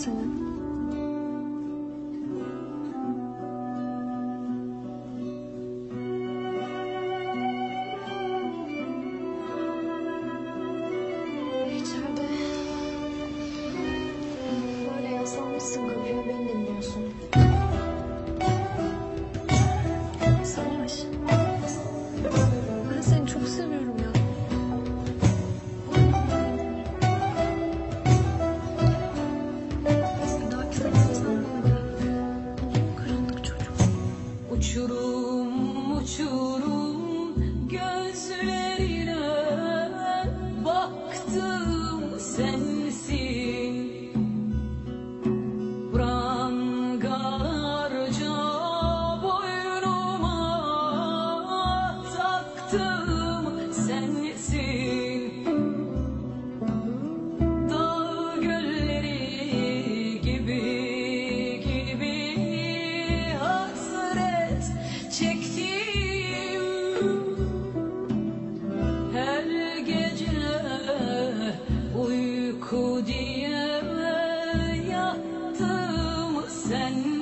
senin. İçeride böyle yazan mısın kapıya beni? uçurum uçurum gözlerine send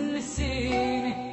listen.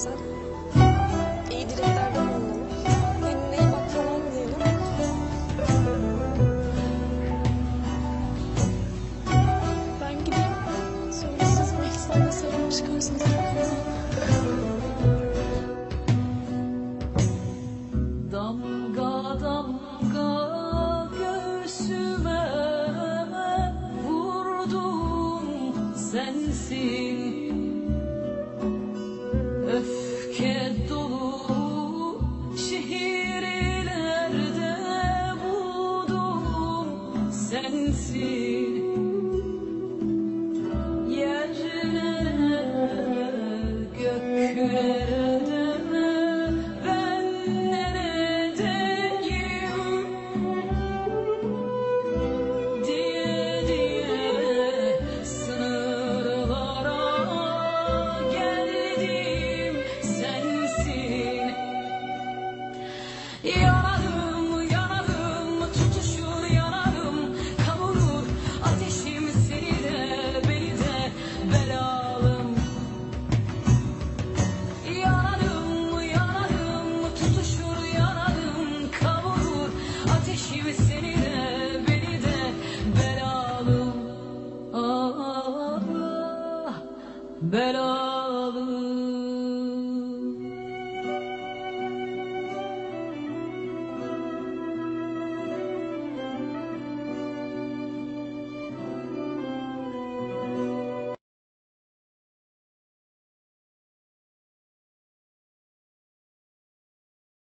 istersen. İyi dileklerden bulunalım. Kendine iyi bak falan diyelim. Ben gideyim. Sonra siz belki sen de çıkarsınız. Damga damga göğsüme vurdun sensin sensin. Yerlere ben neredeyim Diye sınırlara geldim. Sensin. Yanarım yanarım tutuşur yanarım belalı.